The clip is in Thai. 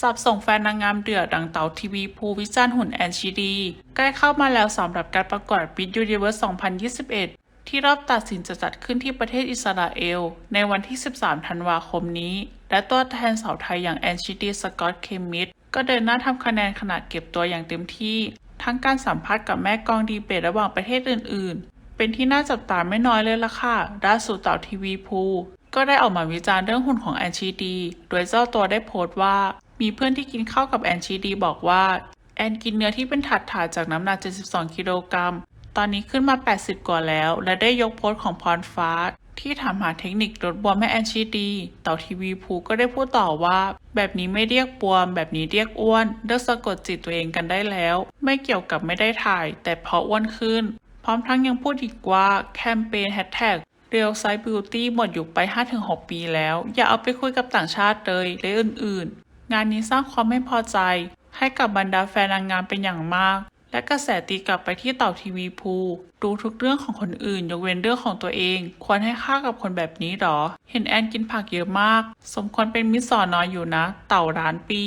สับส่งแฟนนางงามเดือดดังเต่าทีวีภูวิจารณ์หุ่นแอนชิดี ใกล้เข้ามาแล้วสำหรับการประกวด Miss Universe 2021 ที่รอบตัดสินจะจัดขึ้นที่ประเทศอิสราเอล ในวันที่ 13 ธันวาคมนี้ และตัวแทนสาวไทยอย่างแอนชิดีสกอตเคมิดก็เดินหน้าทำคะแนนขณะเก็บตัวอย่างเต็มที่ ทั้งการสัมภาษณ์กับแม่กองดีเบตระหว่างประเทศอื่น ๆ เป็นที่น่าจับตาไม่น้อยเลยล่ะค่ะล่านสุดเต่าทีวีภูก็ได้ออกมาวิจารณ์เรื่องหุ่นของแอนชีดี โดยเจ้าตัวได้โพสต์ว่า มีเพื่อนที่กินข้าวกับแอนชีดีบอกว่า แอนกินเนื้อที่เป็นถาดถาจากน้ำหนัก 72 กิโลกรัม ตอนนี้ขึ้นมา 80 กว่าแล้ว และได้ยกโพสต์ของพรฟ้า ที่ถามหาเทคนิคลดบวมให้แอนชีดี เต่าทีวีภูก็ได้พูดต่อว่า แบบนี้ไม่เรียกบวม แบบนี้เรียกอ้วนเลิกสะกดจิตตัวเองกันได้แล้ว ไม่เกี่ยวกับไม่ได้ถ่าย แต่เพราะอ้วนขึ้น พร้อมทั้งยังพูดอีกว่าแคมเปญแฮชแท็กเรียลไซบิวตี้หมดอยุคไป 5-6 ปีแล้ว อย่าเอาไปคุยกับต่างชาติเลยและอื่นๆ งานนี้สร้างความไม่พอใจ ให้กับบรรดาแฟนนางงามเป็นอย่างมาก และกระแสตีกลับไปที่เต่าทีวีภูดูทุกเรื่องของคนอื่น ยกเว้นเรื่องของตัวเอง ควรให้ค่ากับคนแบบนี้หรอ เห็นแอนกินผักเยอะมาก สมควรเป็นมิสซอนน้อยอยู่นะ เต่าร้านปี